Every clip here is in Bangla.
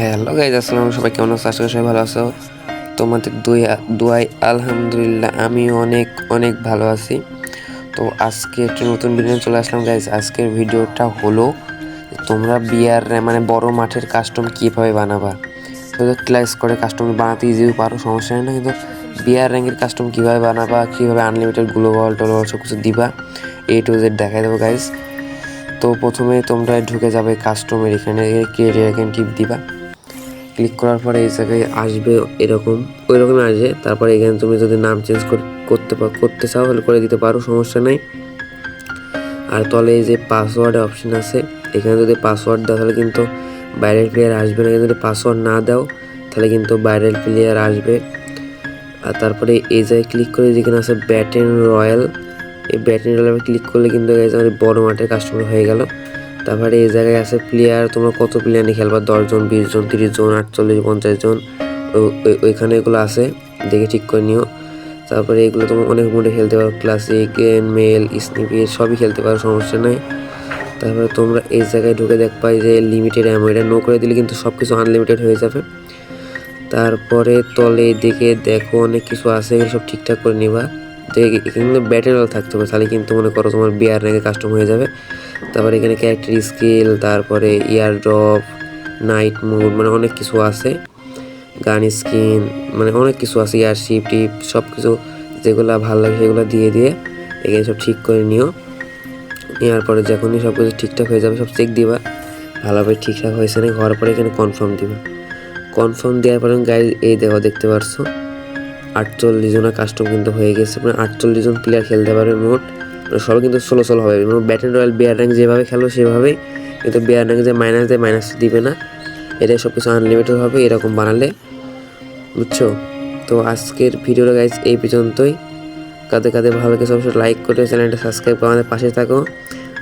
হ্যালো গাইজ আসসালাম সবাই কেমন আছো? আশা করি সবাই ভালো আছো। তোমাদের দুই দুয়াই আলহামদুলিল্লাহ আমি অনেক অনেক ভালো আছি। তো আজকে একটা নতুন ভিডিও চলে আসলাম গাইজ আজকের ভিডিওটা হলো তোমরা বিয়ার মানে বড় মাঠের কাস্টম কীভাবে বানাবা। তো ক্লাস করে কাস্টম বানাতে ইজিও পারো, সমস্যা নেই। না কিন্তু বিয়ার র্যাঙ্কের কাস্টম কীভাবে বানাবা, কীভাবে আনলিমিটেড গ্লোবাল টোলোবাল সব কিছু দিবা এ টু জেড দেখাই দেবো গাইজ তো প্রথমে তোমরা ঢুকে যাবে কাস্টমের এখানে ক্রিয়েট এখানে টিপ দিবা। ক্লিক করার পরে এই জায়গায় আসবে এরকম ওই রকমই আসবে। তারপরে এখানে তুমি যদি নাম চেঞ্জ করতে করতে চাও তাহলে করে দিতে পারো, সমস্যা নেই। আর তলে এই যে পাসওয়ার্ড অপশন আছে, এখানে যদি পাসওয়ার্ড দাও তাহলে কিন্তু বাইরের প্লেয়ার আসবে না। যদি পাসওয়ার্ড না দাও তাহলে কিন্তু বাইরের প্লেয়ার আসবে। আর তারপরে এই জায়গায় ক্লিক করে যেখানে আছে ব্যাটেন রয়্যাল এই ব্যাটেন রয়্যালে ক্লিক করলে কিন্তু আমাদের বড় মাঠের কাস্টমার হয়ে গেল। তারপরে এই জায়গায় আছে প্লেয়ার তোমরা কত প্লেয়ার নিয়ে খেলবা? দশজন বিশ জন তিরিশ জন আটচল্লিশ পঞ্চাশ জন ওই- ওইখানে এগুলো আছে, দেখে ঠিক করে নিও। তারপরে এগুলো তোমার অনেক মোডে খেলতে পারো। ক্লাসিক মেল স্নিপি সবই খেলতে পারো, সমস্যা নেই। তারপরে তোমরা এই জায়গায় ঢুকে দেখ পাই যে লিমিটেড অ্যামো এটা নো করে দিলে কিন্তু সব কিছু আনলিমিটেড হয়ে যাবে। তারপরে তলে দিকে দেখো অনেক কিছু আছে সব ঠিকঠাক করে নিবা। দেখে, এখানে ব্যাটারিয়াল থাকতে হবে, তাহলে কিন্তু মনে করো তোমার বিয়ার র্যাঙ্কে কাস্টম হয়ে যাবে। তারপরে এখানে ক্যারেক্টার স্কিল তারপরে ইয়ার ড্রপ নাইট মুড মানে অনেক কিছু আছে। গান স্কিন মানে অনেক কিছু আছে ইয়ার শিপ টিপ সব কিছু যেগুলো ভালো লাগে সেগুলো দিয়ে দিয়ে এখানে সব ঠিক করে নিও। নেওয়ার পরে যখনই সব কিছু ঠিকঠাক হয়ে যাবে, সব চেক দিবা। ভালোভাবে ঠিকঠাক হয়েছে না হওয়ার পরে এখানে কনফার্ম দিবা। কনফার্ম দেওয়ার পরে গাইজ এই দেখো, দেখতে পারছ? আটচল্লিশ জনের কাস্টম কিন্তু হয়ে গেছে। মানে আটচল্লিশ জন প্লেয়ার খেলতে পারবে মোট। সবাই কিন্তু সোলো সোলো হবে। এবং ব্যাটেন রয়্যাল বিয়ার র্যাঙ্ক যেভাবে খেলো, সেভাবেই কিন্তু বিয়ার র্যাঙ্ক যে মাইনাস দেয় মাইনাস দিবে না। এটাই সব কিছু আনলিমিটেড হবে, এরকম বানালে। বুঝছ? তো আজকের ভিডিওটা গাইজ এই পর্যন্তই। কাদের কাদের ভালো লাগে অবশ্যই লাইক করে, চ্যানেলটা সাবস্ক্রাইব করে আমাদের পাশে থাকো।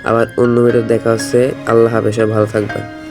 আবার অন্য ভিডিও দেখা হচ্ছে। আল্লাহ হাফেজ ভালো থাকবে